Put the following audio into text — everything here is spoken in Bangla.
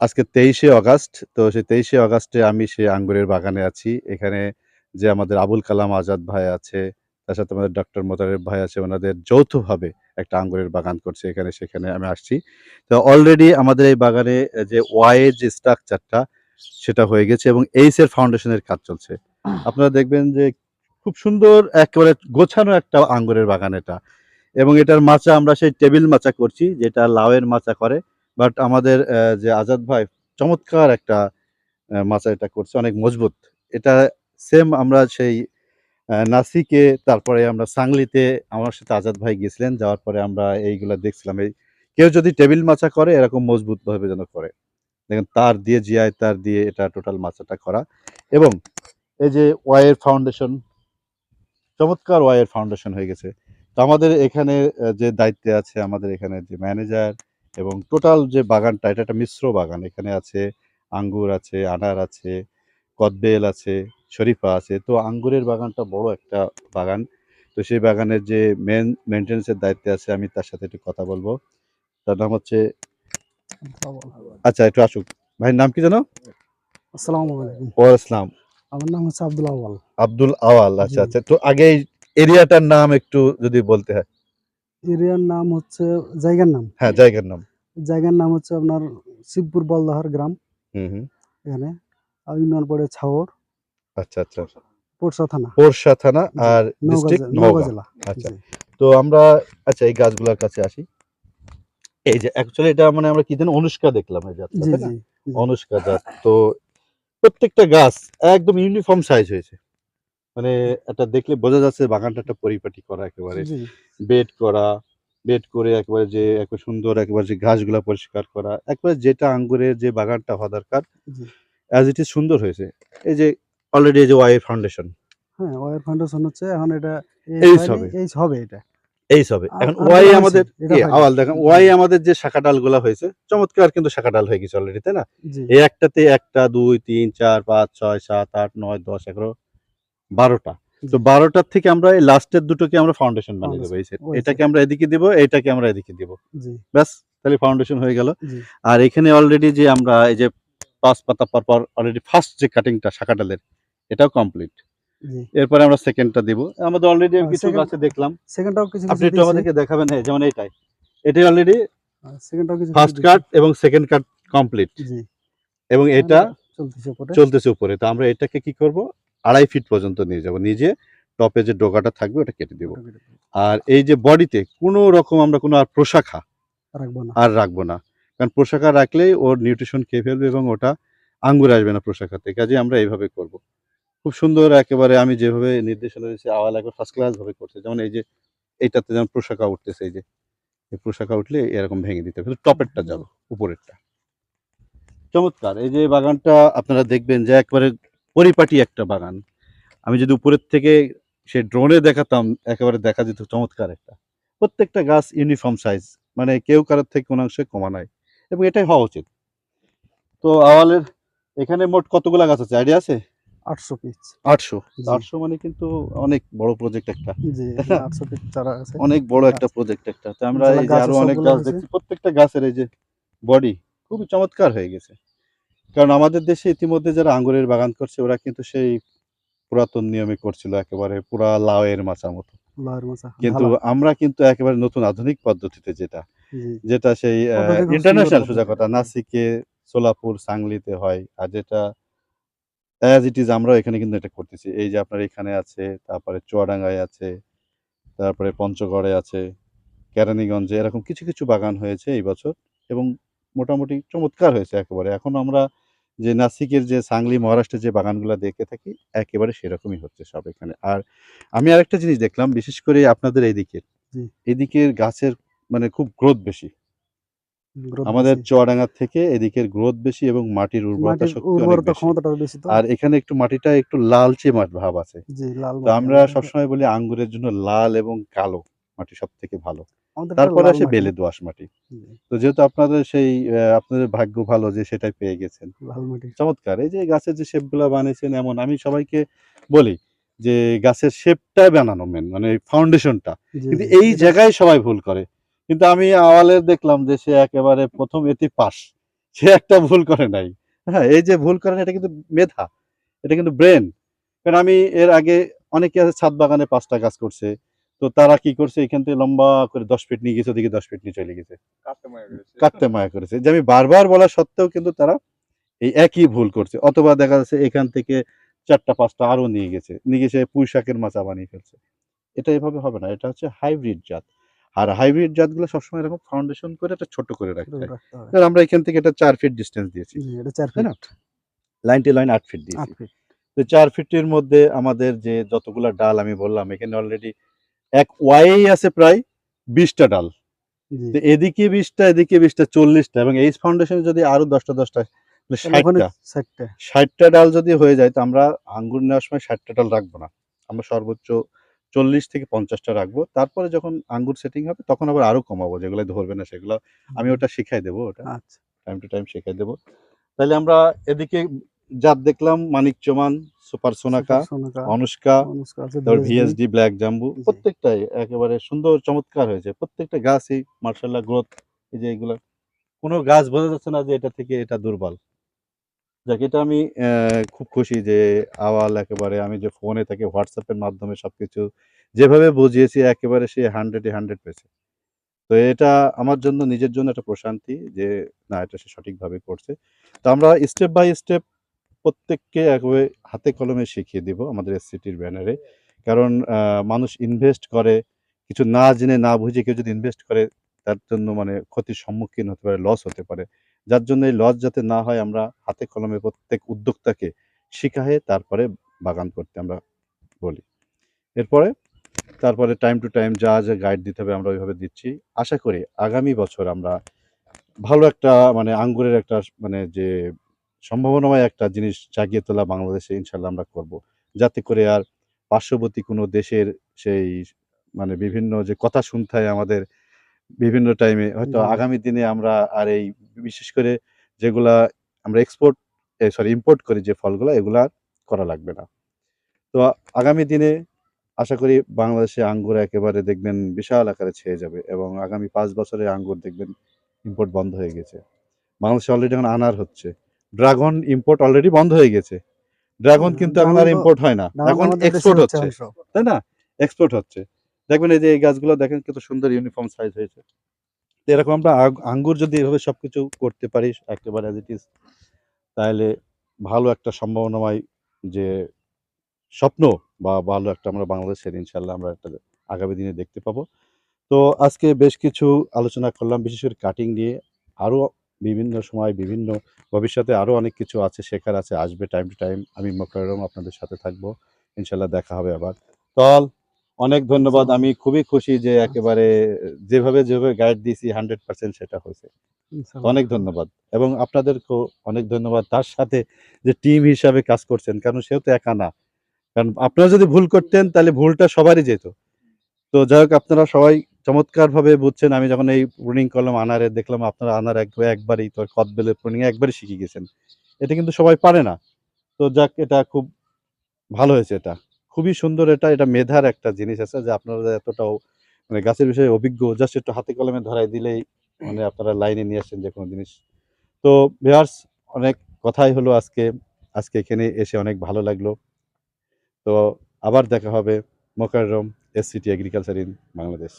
আজকে তেইশে অগাস্ট তো সেই তেইশে অগাস্টে আমি সেই আঙ্গুরের বাগানে আছি। এখানে যে আমাদের আবুল কালাম আজাদ ভাই আছে তার সাথে আমাদের ডক্টর মোতারেব ভাই আছে ওনাদের যৌথভাবে একটা আঙ্গুরের বাগান করছে। এখানে সেখানে আমি আসছি। তো অলরেডি আমাদের এই বাগানে যে ওয়াই এর যে স্ট্রাকচারটা সেটা হয়ে গেছে এবং এইচ এর ফাউন্ডেশনের কাজ চলছে। আপনারা দেখবেন যে খুব সুন্দর একেবারে গোছানো একটা আঙ্গুরের বাগান এটা। এবং এটার মাচা আমরা সেই টেবিল মাচা করছি যেটা লাউয়ের মাচা করে। বাট আমাদের যে আজাদ ভাই চমৎকার একটা মাচা এটা করছে, অনেক মজবুত। এটা সেম আমরা সেই নাসিকে, তারপরে আমরা সাংলিতে আমার সাথে আজাদ ভাই গেছিলেন যাওয়ার পরে আমরা এইগুলা দেখছিলাম। এই কেউ যদি টেবিল মাচা করে, এরকম মজবুত ভাবে যেন করে। দেখেন তার দিয়ে জিআই, তার দিয়ে এটা টোটাল মাচাটা করা। এবং এই যে ওয়াইয়ের ফাউন্ডেশন চমৎকার ওয়াইয়ের ফাউন্ডেশন হয়ে গেছে। তো আমাদের এখানে যে দায়িত্বে আছে আমাদের এখানে যে ম্যানেজার এবং টোটাল যে বাগানটা এটা একটা মিশ্র বাগান। এখানে আছে আঙ্গুর আছে আনার আছে কদবেল আছে শরীফা আছে। তো আঙ্গুরের বাগানটা বড় একটা বাগান। তো সেই বাগানের যে মেন মেনটেন্সের দায়িত্বে আছে আমি তার সাথে একটু কথা বলব। তার নাম হচ্ছে আচ্ছা একটু আসুক। ভাইয়ের নাম কি জানো আসসালামু আমার নাম হচ্ছে আব্দুল আওয়াল। আব্দুল আওয়াল আচ্ছা আচ্ছা। তো আগে এরিয়াটার নাম একটু যদি বলতে হয়। এরিয়ার নাম হচ্ছে জায়গার নাম। হ্যাঁ জায়গার নাম। জায়গার নাম হচ্ছে আপনার শিবপুর বলদাহার গ্রাম। হুম হুম। এখানে। ইউনিয়ন পড়ে ছাওর। আচ্ছা আচ্ছা। পোরসা থানা। পোরশা থানা আর ডিস্ট্রিক্ট নওগাঁ জেলা। আচ্ছা। তো আমরা আচ্ছা এই গাছগুলোর কাছে আসি। এই যে অ্যাকচুয়ালি এটা মানে আমরা কি যেন অনুষ্কা দেখলাম এই জাতটা। অনুষ্কা জাত তো প্রত্যেকটা গাছ একদম ইউনিফর্ম সাইজ হয়েছে। মানে এটা দেখলে বোঝা যাচ্ছে বাগানটা একটা পরিপাটি করা একেবারে বেড করা বেড করে একেবারে যে একবার সুন্দর একেবারে যে ঘাসগুলা পরিষ্কার করা একবারে যেটা আঙ্গুরের যে বাগানটা হওয়া দরকার অ্যাজ ইট ইজ সুন্দর হয়েছে। এই যে অলরেডি এই যে ওয়াই ফাউন্ডেশন হ্যাঁ ওয়ার ফাউন্ডেশন হচ্ছে এখন এটা এই হবে। এইচ হবে এটা। এই সবে আ- এখন ওয়াই আমাদের। আওয়াল দেখেন ওয়াই আমাদের যে শাখা ডালগুলা হয়েছে চমৎকার কিন্তু শাখা ডাল হয়ে গেছে অলরেডি তাই না? এই একটাতে একটা দুই তিন চার পাঁচ ছয় সাত আট নয় দশ এগারো বারোটা। তো বারোটার থেকে আমরা এই লাস্টের দুটোকে আমরা ফাউন্ডেশন বানিয়ে দেবো এই। এটাকে আমরা এদিকে দিব এটাকে আমরা এদিকে দিব। ব্যাস তাহলে ফাউন্ডেশন হয়ে গেল। আর এখানে অলরেডি যে আমরা এই যে পাঁচ পাতা পর পর অলরেডি ফার্স্ট যে কাটিংটা শাখা ডালের এটাও কমপ্লিট এরপরে আমরা সেকেন্ডটা দিব। আমাদের অলরেডি কিছু গাছে দেখলাম। সেকেন্ডটাও কিছু আপনি একটু আমাদেরকে দেখাবেন হ্যাঁ যেমন এইটাই। এটাই অলরেডি সেকেন্ডটাও কিছু ফার্স্ট কাট এবং সেকেন্ড কাট কমপ্লিট জি। এবং এটা চলতেছে পরে চলতেছে উপরে। তো আমরা এটাকে কি করব? আড়াই ফিট পর্যন্ত নিয়ে যাব। নিজে টপে যে ডোকাটা থাকবে ওটা কেটে দিব। আর এই যে বডিতে কোনো রকম আমরা কোনো আর প্রশাখা রাখব না। আর রাখব না। কারণ প্রশাখা রাখলেই ওর নিউট্রিশন খেয়ে ফেলবে এবং ওটা আঙ্গুর আসবে না প্রশাখাতে কাজে আমরা এইভাবে করব। খুব সুন্দর একেবারে আমি যেভাবে নির্দেশনা দিয়েছি আওয়াল একবার ফার্স্ট ক্লাস ভাবে করছে। যেমন এই যে এইটাতে যেমন প্রশাখা উঠতেছে এই যে এই প্রশাখা উঠলে এরকম ভেঙে দিতে হবে। টপেরটা যাব উপরেরটা। চমৎকার। এই যে বাগানটা আপনারা দেখবেন যে একবারে পরিপাটি একটা বাগান। আমি যদি উপরের থেকে সে ড্রোনে দেখাতাম একেবারে দেখা যেত চমৎকার একটা। প্রত্যেকটা গাছ ইউনিফর্ম সাইজ মানে কেউ কারোর থেকে কোনো অংশে কমা নাই। এবং এটাই হওয়া উচিত। তো আওয়ালের এখানে মোট কতগুলা গাছ আছে? আইডিয়া আছে? আটশো পিস আটশো? আটশো মানে কিন্তু অনেক বড় প্রজেক্ট একটা। আটশো পিস চারা আছে। অনেক বড় একটা প্রজেক্ট একটা। তো আমরা এই যে আরও অনেক গাছ দেখছি প্রত্যেকটা গাছের এই যে বডি খুবই চমৎকার হয়ে গেছে। কারণ আমাদের দেশে ইতিমধ্যে যারা আঙ্গুরের বাগান করছে ওরা কিন্তু সেই পুরাতন নিয়মে করছিল একেবারে পুরা লাউয়ের মাচা মতো। কিন্তু আমরা কিন্তু একেবারে নতুন আধুনিক পদ্ধতিতে যেটা যেটা সেই ইন্টারন্যাশনাল সোজা কথা নাসিকে সোলাপুর সাংলিতে হয় আর যেটা অ্যাজ ইট ইজ আমরা এখানে কিন্তু এটা করতেছি। এই যে আপনার এখানে আছে তারপরে চুয়াডাঙ্গায় আছে তারপরে পঞ্চগড়ে আছে কেরানীগঞ্জে এরকম কিছু কিছু বাগান হয়েছে এই বছর এবং মোটামুটি চমৎকার হয়েছে একেবারে। এখন আমরা যে নাসিকের যে সাংলি মহারাষ্ট্রের যে বাগানগুলো দেখে থাকি একেবারে সেরকমই হচ্ছে সব এখানে। আর আমি আরেকটা জিনিস দেখলাম বিশেষ করে আপনাদের এইদিকে। এদিকের গাছের মানে খুব গ্রোথ বেশি। আমাদের বেশি। চুয়াডাঙ্গা থেকে এদিকের গ্রোথ বেশি এবং মাটির উর্বরতা শক্তি বেশি। আর এখানে একটু মাটিটা একটু লালচে মাঠ ভাব আছে। তো আমরা সবসময় বলি আঙ্গুরের জন্য লাল এবং কালো মাটি সব থেকে ভালো। তারপরে আসে বেলে দোআঁশ মাটি। তো যেহেতু আপনাদের সেই আপনাদের ভাগ্য ভালো যে সেটাই পেয়ে গেছেন। চমৎকার। এই যে গাছের যে শেপগুলো বানিয়েছেন এমন আমি সবাইকে বলি যে গাছের শেপটা বানানো মেন মানে ফাউন্ডেশনটা কিন্তু এই জায়গায় সবাই ভুল করে। কিন্তু আমি আওয়ালের দেখলাম যে সে একেবারে প্রথম এতে পাস। সে একটা ভুল করে নাই। হ্যাঁ এই যে ভুল করেন এটা কিন্তু মেধা। এটা কিন্তু ব্রেন কারণ আমি এর আগে অনেকে আছে ছাদ বাগানে পাঁচটা গাছ করছে। তো তারা কি করছে এখান থেকে লম্বা করে দশ ফিট নিয়ে গেছে ওদিকে দশ ফিট নিয়ে চলে গেছে। কাটতে মায়া করেছে। যে আমি বারবার বলা সত্ত্বেও কিন্তু তারা এই একই ভুল করছে। অথবা দেখা যাচ্ছে এখান থেকে চারটা পাঁচটা আরও নিয়ে গেছে। নিয়ে গেছে পুঁই শাকের মাচা বানিয়ে ফেলছে। এটা এভাবে হবে না। এটা হচ্ছে হাইব্রিড জাত। আর হাইব্রিড জাতগুলো সবসময় এরকম ফাউন্ডেশন করে এটা ছোট করে রাখতে হয়। আমরা এখান থেকে এটা চার ফিট ডিস্টেন্স দিয়েছি। এটা চার ফিট লাইন টু লাইন আট ফিট দিয়েছি। তো চার ফিটের মধ্যে আমাদের যে যতগুলা ডাল আমি বললাম এখানে অলরেডি এক ওয়াই আছে প্রায় বিশটা ডাল। এদিকে বিশটা এদিকে বিশটা চল্লিশটা এবং এই ফাউন্ডেশন যদি আরও দশটা দশটা ষাটটা। ষাটটা। ডাল যদি হয়ে যায় তো আমরা আঙ্গুর নেওয়ার সময় ষাটটা ডাল রাখব না। আমরা সর্বোচ্চ চল্লিশ থেকে পঞ্চাশটা রাখব। তারপরে যখন আঙ্গুর সেটিং হবে তখন আবার আরও কমাবো। যেগুলো ধরবে না সেগুলো আমি ওটা শিখাই দেবো ওটা। আচ্ছা। টাইম টু টাইম শিখাই দেবো। তাহলে আমরা এদিকে জাত দেখলাম মানিক চমান সুপার সোনাকা অনুষ্কা তারপর ভিএসডি ব্ল্যাক জাম্বু। প্রত্যেকটাই একেবারে সুন্দর চমৎকার হয়েছে। প্রত্যেকটা গাছই মার্শাল্লাহ গ্রোথ এই যে এগুলা কোনো গাছ বোঝা যাচ্ছে না যে এটা থেকে এটা দুর্বল। যাক এটা আমি খুব খুশি যে আওয়াল একেবারে আমি যে ফোনে তাকে হোয়াটসঅ্যাপের মাধ্যমে সবকিছু যেভাবে বুঝিয়েছি একেবারে সে হান্ড্রেডে হান্ড্রেড পেয়েছে। তো এটা আমার জন্য নিজের জন্য একটা প্রশান্তি যে না এটা সে সঠিকভাবে করছে। তো আমরা স্টেপ বাই স্টেপ প্রত্যেককে একবারে হাতে কলমে শিখিয়ে দিব আমাদের এসসিটির ব্যানারে কারণ মানুষ ইনভেস্ট করে, কিছু না জেনে, না বুঝে কেউ যদি ইনভেস্ট করে, তার জন্য মানে ক্ষতির সম্মুখীন হতে পারে লস হতে পারে। যার জন্য এই লস যাতে না হয়, আমরা হাতে কলমে প্রত্যেক উদ্যোক্তাকে শিখাহে তারপরে বাগান করতে আমরা বলি। এরপরে, তারপরে টাইম টু টাইম যা যা গাইড দিতে হবে আমরা ওইভাবে দিচ্ছি। আশা করি আগামী বছর আমরা ভালো একটা মানে আঙ্গুরের একটা মানে যে সম্ভাবনাময় একটা জিনিস জাগিয়ে তোলা বাংলাদেশে ইনশাল্লাহ আমরা করব। যাতে করে আর পার্শ্ববর্তী কোনো দেশের সেই মানে বিভিন্ন যে কথা শুনতে হয় আমাদের বিভিন্ন টাইমে হয়তো আগামী দিনে আমরা আর এই বিশেষ করে যেগুলা আমরা এক্সপোর্ট সরি ইম্পোর্ট করি যে ফলগুলো এগুলা আর করা লাগবে না। তো আগামী দিনে আশা করি বাংলাদেশে আঙ্গুর একেবারে দেখবেন বিশাল আকারে ছেয়ে যাবে এবং আগামী পাঁচ বছরে আঙ্গুর দেখবেন ইম্পোর্ট বন্ধ হয়ে গেছে। বাংলাদেশে অলরেডি এখন আনার হচ্ছে। ড্রাগন ইম্পোর্ট অলরেডি বন্ধ হয়ে গেছে। ড্রাগন কিন্তু এখন আর ইম্পোর্ট হয় না। এখন এক্সপোর্ট হচ্ছে তাই না? এক্সপোর্ট হচ্ছে। দেখবেন এই যে এই গাছগুলো দেখেন কত সুন্দর ইউনিফর্ম সাইজ হয়েছে। তো এরকম আমরা আঙ্গুর যদি এভাবে সবকিছু করতে পারি একেবারে অ্যাজ ইট ইজ তাহলে ভালো একটা সম্ভাবনাময় যে স্বপ্ন বা ভালো একটা আমরা বাংলাদেশের ইনশাল্লাহ আমরা একটা আগামী দিনে দেখতে পাবো। তো আজকে বেশ কিছু আলোচনা করলাম বিশেষ করে কাটিং নিয়ে। আরও বিভিন্ন সময় বিভিন্ন ভবিষ্যতে আরও অনেক কিছু আছে শেখার আছে আসবে টাইম টু টাইম আমি মোকাররম আপনাদের সাথে থাকব। ইনশাল্লাহ দেখা হবে আবার। তল অনেক ধন্যবাদ। আমি খুবই খুশি যে একেবারে যেভাবে যেভাবে গাইড দিয়েছি হান্ড্রেড পার্সেন্ট সেটা হয়েছে। অনেক ধন্যবাদ। এবং আপনাদেরকেও অনেক ধন্যবাদ তার সাথে যে টিম হিসাবে কাজ করছেন কারণ সেও তো একা না। কারণ আপনারা যদি ভুল করতেন তাহলে ভুলটা সবারই যেত। তো যাই হোক আপনারা সবাই চমৎকার ভাবে বুঝছেন, আমি যখন এই প্রুনিং করলাম, আনারে দেখলাম আপনারা আনার এক একবারই তো কদবেলের প্রুনিং একবারই শিখে গেছেন। এটা কিন্তু সবাই পারে না। তো যাক, এটা খুব ভালো হয়েছে এটা। খুবই সুন্দর এটা এটা মেধার একটা জিনিস আছে যে আপনারা এতটাও মানে গাছের বিষয়ে অভিজ্ঞ জাস্ট একটু হাতে কলমে ধরাই দিলেই মানে আপনারা লাইনে নিয়ে আসছেন যে কোনো জিনিস। তো ভিউয়ার্স অনেক কথাই হলো আজকে। আজকে এখানে এসে অনেক ভালো লাগল। তো আবার দেখা হবে। Mokarram SCT agriculture in Bangladesh